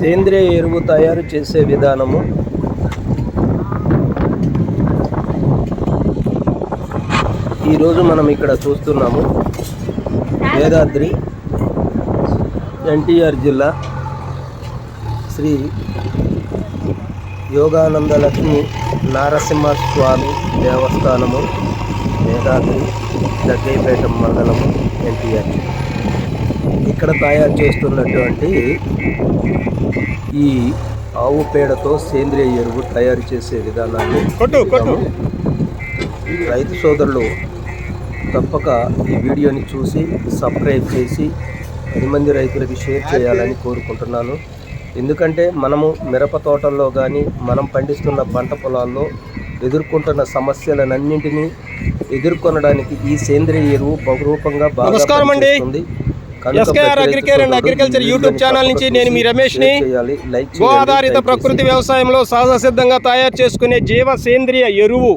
సేంద్రియ ఎరువు తయారు చేసే విధానము. ఈరోజు మనం ఇక్కడ చూస్తున్నాము వేదాద్రి ఎన్టీఆర్ జిల్లా శ్రీ యోగానంద లక్ష్మి నారసింహస్వామి దేవస్థానము వేదాద్రి దగ్గేపేట మండలము ఎన్టీఆర్ ఇక్కడ తయారు చేస్తున్నటువంటి ఈ ఆవు పేడతో సేంద్రియ ఎరువు తయారు చేసే విధానాన్ని. రైతు సోదరులు తప్పక ఈ వీడియోని చూసి సబ్స్క్రైబ్ చేసి పది మంది రైతులకి షేర్ చేయాలని కోరుకుంటున్నాను ఎందుకంటే మనము మిరప తోటల్లో కానీ మనం పండిస్తున్న పంట పొలాల్లో ఎదుర్కొంటున్న సమస్యలనన్నింటినీ ఎదుర్కొనడానికి ఈ సేంద్రియ ఎరువు బహురూపంగా బాగా నమస్కారం. కనుక SKR agricare and agriculture YouTube channel నుంచి నేను మీ రమేష్ని. గో ఆధారిత. ప్రకృతి వ్యవసాయంలో సహజ సిద్ధంగా తయారు చేసుకునే జీవ సేంద్రియ ఎరువు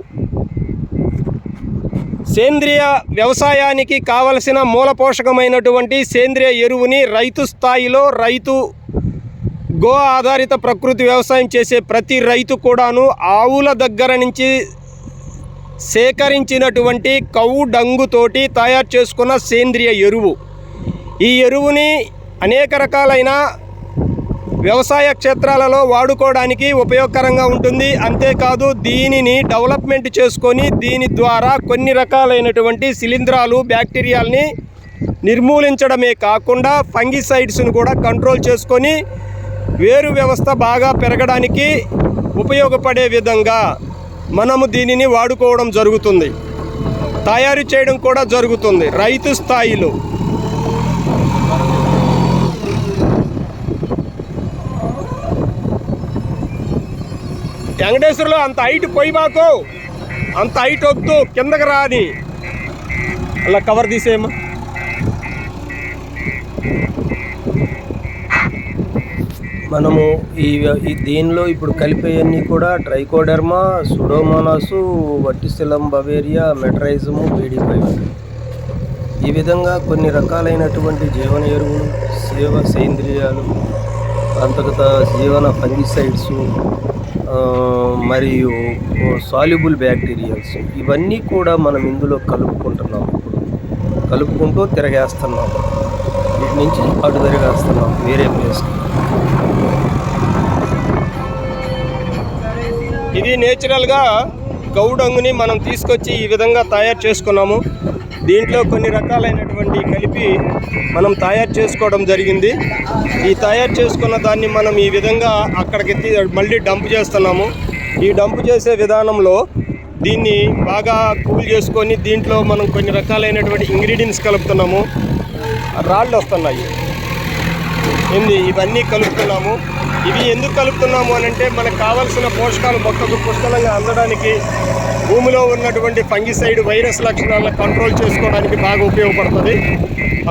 సేంద్రియ వ్యవసాయానికి కావలసిన మూల పోషకమైనటువంటి సేంద్రియ ఎరువుని రైతు స్థాయిలో రైతు గో ఆధారిత ప్రకృతి వ్యవసాయం చేసే ప్రతి రైతు కూడాను ఆవుల దగ్గర నుంచి సేకరించినటువంటి కవ్వు డంగుతోటి తయారు చేసుకున్న సేంద్రియ ఎరువు ఈ ఎరువుని అనేక రకాలైన వ్యవసాయ క్షేత్రాలలో వాడుకోవడానికి ఉపయోగకరంగా ఉంటుంది. అంతేకాదు దీనిని డెవలప్మెంట్ చేసుకొని దీని ద్వారా కొన్ని రకాలైనటువంటి శిలీంధ్రాలు బ్యాక్టీరియాల్ని నిర్మూలించడమే కాకుండా ఫంగిసైడ్స్ను కూడా కంట్రోల్ చేసుకొని వేరు వ్యవస్థ బాగా పెరగడానికి ఉపయోగపడే విధంగా మనము దీనిని వాడుకోవడం జరుగుతుంది. తయారు చేయడం కూడా జరుగుతుంది. రైతు స్థాయిలో వెంకటేశ్వరలో అంత హైట్ పోయి మాకు అంత హైట్ వద్దు కిందకి రాని అలా కవర్ తీసేయమ్మా. మనము ఈ ఈ దీనిలో ఇప్పుడు కలిపేయన్నీ కూడా ట్రైకోడెర్మా సుడోమోనాసు వట్టిశిలం బవేరియా మెట్రైజము బీడీఫైవ్ ఈ విధంగా కొన్ని రకాలైనటువంటి జీవన ఎరువులు సేవ సేంద్రియాలు అంతర్గత జీవన ఫంగిసైడ్స్ మరియు సాల్యుబుల్ బ్యాక్టీరియాస్ ఇవన్నీ కూడా మనం ఇందులో కలుపుకుంటున్నాం. ఇప్పుడు కలుపుకుంటూ తిరగేస్తున్నాం. వీటి నుంచి అటు తిరగేస్తున్నాం. వేరే ప్లేస్కి ఇది నేచురల్గా గౌడంగుని మనం తీసుకొచ్చి ఈ విధంగా తయారు చేసుకున్నాము. దీంట్లో కొన్ని రకాలైనటువంటి కలిపి మనం తయారు చేసుకోవడం జరిగింది. ఈ తయారు చేసుకున్న దాన్ని మనం ఈ విధంగా అక్కడికి మళ్ళీ డంప్ చేస్తున్నాము. ఈ డంప్ చేసే విధానంలో దీన్ని బాగా కూల్ చేసుకొని దీంట్లో మనం కొన్ని రకాలైనటువంటి ఇంగ్రీడియంట్స్ కలుపుతున్నాము. రాళ్ళు వస్తున్నాయి. ఏంది? ఇవన్నీ కలుపుతున్నాము. ఇవి ఎందుకు కలుపుతున్నాము అని అంటే మనకు కావాల్సిన పోషకాలు మొక్కకు పుష్కలంగా అందడానికి భూమిలో ఉన్నటువంటి ఫంగిసైడ్ వైరస్ లక్షణాలను కంట్రోల్ చేసుకోవడానికి బాగా ఉపయోగపడుతుంది.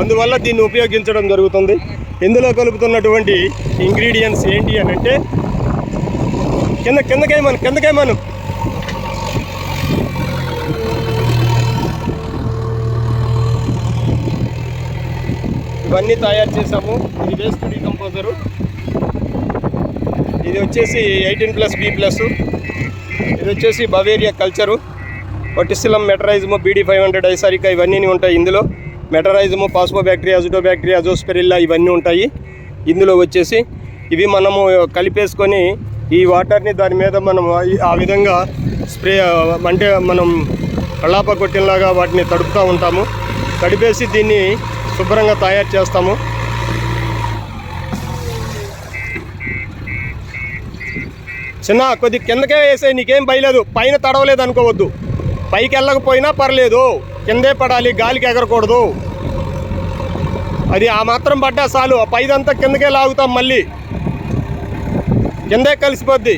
అందువల్ల దీన్ని ఉపయోగించడం జరుగుతుంది. ఇందులో కలుపుతున్నటువంటి ఇంగ్రీడియంట్స్ ఏంటి అని అంటే కింద కిందకేమను కిందకేమను ఇవన్నీ తయారు చేసాము ఇది వేస్ట్ డీకంపోజరు ఇది వచ్చేసి ఎయిటీన్ ప్లస్ బి ప్లస్. ఇది వచ్చేసి బవేరియా కల్చరు. పటిసిలం మెటరైజము బీడీ ఫైవ్ హండ్రెడ్ ఐసారికా ఇవన్నీ ఉంటాయి ఇందులో. మెటరైజము పాస్మో బ్యాక్టీరియా అజుటో బ్యాక్టీరియా అజోస్పెరిల్లా ఇవన్నీ ఉంటాయి. ఇందులో వచ్చేసి ఇవి మనము కలిపేసుకొని ఈ వాటర్ని దాని మీద మనం ఆ- ఆ విధంగా స్ప్రే అంటే మనం కళ్ళాప కొట్టినలాగా వాటిని తడుపుతూ ఉంటాము. తడిపేసి దీన్ని శుభ్రంగా తయారు చేస్తాము. చిన్న కొద్ది కిందకే వేసే నీకేం భయలేదు పైన తడవలేదు అనుకోవద్దు. పైకి వెళ్ళకపోయినా పర్లేదు. కిందే పడాలి గాలికి ఎగరకూడదు. అది ఆ మాత్రం పడ్డా చాలు. ఆ పైదంతా కిందకే లాగుతాం మళ్ళీ. కిందే కలిసిపోద్ది.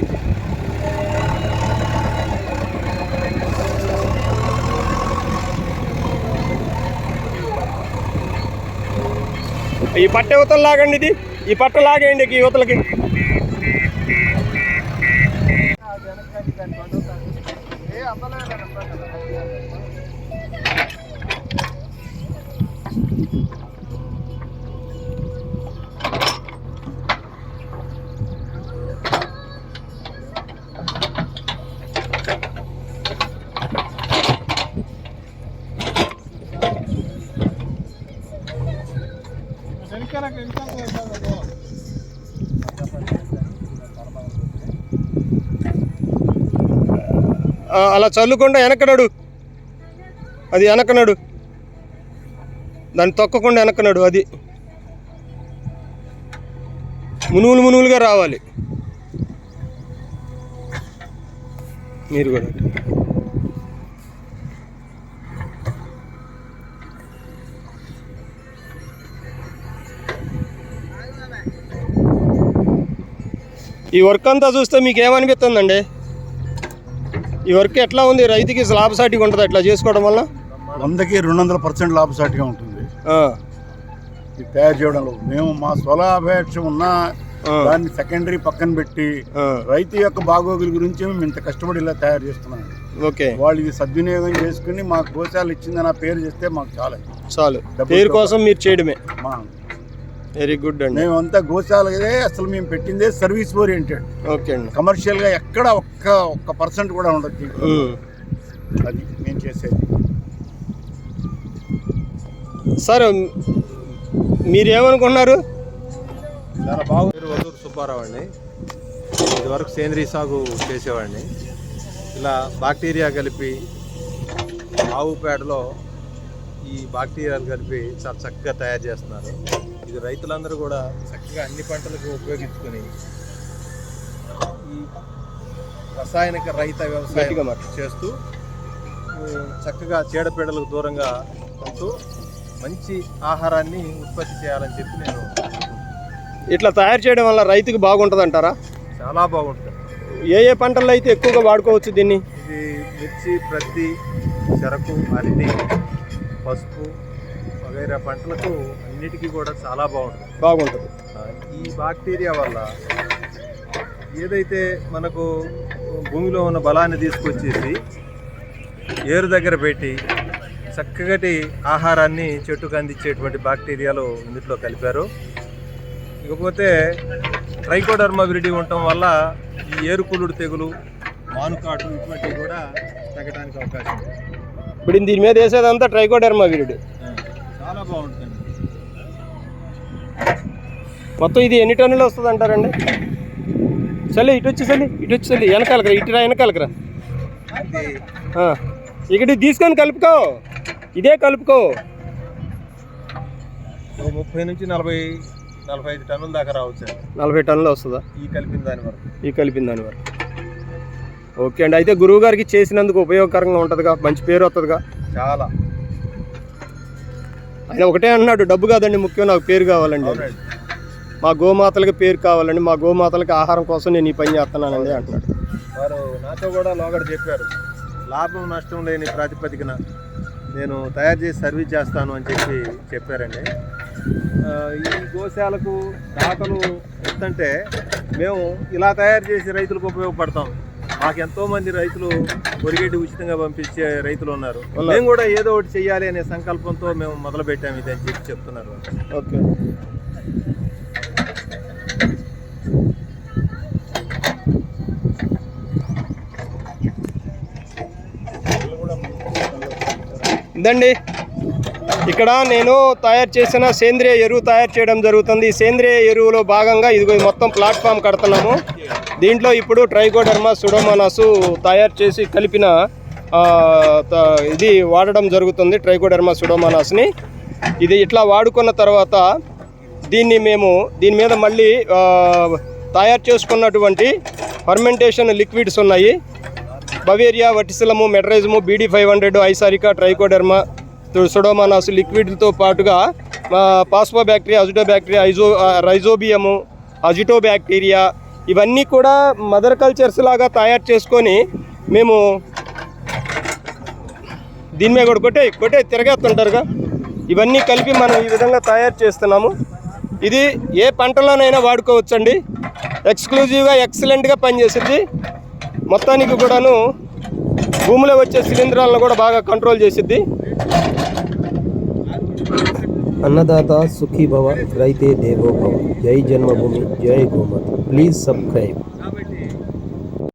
ఈ పట్ట యువతలు లాగండి ఇది. ఈ పట్ట లాగేయండి ఈ యువతలకి ఆ, అలా చల్లుకుండా వెనకనడు. అది వెనకనడు. దాన్ని తొక్కకుండా వెనకనడు అది. మునుగులు మునుగులుగా రావాలి. మీరు కూడా. ఈ వర్క్ అంతా చూస్తే మీకు ఏమనిపిస్తుందండి? ఈ వర్క్ ఎట్లా ఉంది? రైతుకి లాభసాటిగా ఉంటుంది అట్లా చేసుకోవడం వల్ల? వందకి రెండు వందల పర్సెంట్ లాభసాటిగా ఉంటుంది. ఇది తయారు చేయడంలో మేము మా స్వలాభేక్ష ఉన్న దాన్ని సెకండరీ పక్కన పెట్టి రైతు యొక్క బాగోగుల గురించి మేము ఇంత కష్టపడి ఇలా తయారు చేస్తున్నాం ఓకే. వాళ్ళు ఇది సద్వినియోగం చేసుకుని మా గోశాలు ఇచ్చిందని ఆ పేరు చేస్తే మాకు చాలా. చాలు. పేరు కోసం మీరు చేయడమే. మా వెరీ గుడ్ అండి. మేమంతా గోశాలదే అసలు మేము పెట్టిందే సర్వీస్ ఓరియంటెడ్. ఓకే అండి. కమర్షియల్గా ఎక్కడ ఒక్క ఒక్క పర్సెంట్ కూడా ఉండదు. అది మేము చేసేది. సార్ మీరేమనుకున్నారు చాలా బాగు వదూరు సుబ్బారావు అండి. ఇదివరకు సేంద్రీయ సాగు చేసేవాడిని. ఇలా బాక్టీరియా కలిపి ఆవు పేడలో ఈ బాక్టీరియాలు కలిపి చాలా చక్కగా తయారు చేస్తున్నారు. రైతులందరూ కూడా చక్కగా అన్ని పంటలకు ఉపయోగించుకొని ఈ రసాయనిక రహిత వ్యవసాయం. చేస్తూ చక్కగా చీడపీడలకు దూరంగా ఉంటూ మంచి ఆహారాన్ని ఉత్పత్తి చేయాలని చెప్పి నేను ఇట్లా తయారు చేయడం వల్ల రైతుకి బాగుంటుంది అంటారా చాలా బాగుంటుంది. ఏ ఏ పంటల్లో అయితే ఎక్కువగా వాడుకోవచ్చు దీన్ని? ఇది మిర్చి ప్రత్తి చెరకు అరటి పసుపు వగైరా పంటలకు అన్నిటికీ కూడా చాలా బాగుంటుంది. బాగుంటుంది. ఈ బాక్టీరియా వల్ల ఏదైతే మనకు భూమిలో ఉన్న బలాన్ని తీసుకొచ్చేసి ఏరు దగ్గర పెట్టి చక్కటి ఆహారాన్ని చెట్టుకు అందించేటువంటి బాక్టీరియాలు ఇందులో కలిపారు. ఇకపోతే ట్రైకోడర్మా విరిడి ఉండటం వల్ల ఈ ఏరుకులుడు తెగులు మానుకాటు ఇటువంటివి కూడా తగ్గడానికి అవకాశం ఉంది. ఇప్పుడు దీని మీద వేసేదంతా ట్రైకోడెర్మా వీరుడు చాలా బాగుంటుంది. మొత్తం ఇది ఎన్ని టన్నులు వస్తుంది అంటారండి? చల్లి ఇటు వచ్చి చల్లి ఇటు వచ్చి చల్లి వెనకాలకరా ఇటు రా వెనకాలకరా ఇక్కడ తీసుకొని కలుపుకో. ఇదే కలుపుకో. ముప్పై నుంచి నలభై నలభై ఐదు టన్నుల దాకా రావచ్చు నలభై టన్నులు వస్తుందా? ఈ కలిపిన దాని వరకు. ఈ కలిపిన దాని వరకు. ఓకే అండి అయితే గురువు గారికి చేసినందుకు ఉపయోగకరంగా ఉంటుందిగా మంచి పేరు వస్తుందిగా. చాలా. ఆయన ఒకటే అన్నాడు డబ్బు కాదండి ముఖ్యం నాకు పేరు కావాలండి. మా గోమాతలకి పేరు కావాలండి మా గోమాతలకి ఆహారం కోసం నేను ఈ పని చేస్తున్నానండి అంటున్నాడు. వారు నాతో కూడా లోగడ చెప్పారు. లాభం నష్టం లేని ప్రాతిపదికన నేను తయారు చేసి సర్వీస్ చేస్తాను అని చెప్పి చెప్పారండి. ఈ గోశాలకు దాతలు ఎంతంటే మేము ఇలా తయారు చేసి రైతులకు ఉపయోగపడతాం. మాకు ఎంతో మంది రైతులు ఒరిగేటి ఉచితంగా పంపించే రైతులు ఉన్నారు. మేము కూడా ఏదో ఒకటి చెయ్యాలి అనే సంకల్పంతో మేము మొదలు పెట్టాము ఇది అని చెప్పి చెప్తున్నారు. ఓకే. ఇదండి. ఇక్కడ నేను తయారు చేసిన సేంద్రియ ఎరువు తయారు చేయడం జరుగుతుంది. సేంద్రియ ఎరువులో భాగంగా ఇదిగో ఈ మొత్తం ప్లాట్ఫామ్ కడుతున్నాము. దీంట్లో ఇప్పుడు ట్రైకోడర్మా సుడోమోనాసు తయారు చేసి కలిపిన త- ఇది వాడడం జరుగుతుంది ట్రైకోడర్మా సుడోమోనాస్ని. ఇది ఇట్లా వాడుకున్న తర్వాత దీన్ని మేము దీని మీద మళ్ళీ తయారు చేసుకున్నటువంటి ఫర్మెంటేషన్ లిక్విడ్స్ ఉన్నాయి. Beauveria Verticillium Metarhizium BD five hundred ఐసారికా Trichoderma Pseudomonas లిక్విడ్తో పాటుగా పాస్పో బ్యాక్టీరియా అజిటో బ్యాక్టీరియా ఐజో రైజోబియము అజిటో బ్యాక్టీరియా ఇవన్నీ కూడా మదర్ కల్చర్స్ లాగా తయారు చేసుకొని మేము దీని మీద కూడా కొట్టే కొట్టే తిరగేస్తుంటారుగా. ఇవన్నీ కలిపి మనం ఈ విధంగా తయారు చేస్తున్నాము. ఇది ఏ పంటలోనైనా వాడుకోవచ్చండి. ఎక్స్క్లూజివ్గా ఎక్సలెంట్గా పనిచేసింది మొత్తానికి కూడాను భూమిలో వచ్చే శిలీంధ్రాలను కూడా బాగా కంట్రోల్ చేసిద్ది. अन्नदाता सुखी भव रईते देवो भव। जय जन्मभूमि जय गोमत। Please subscribe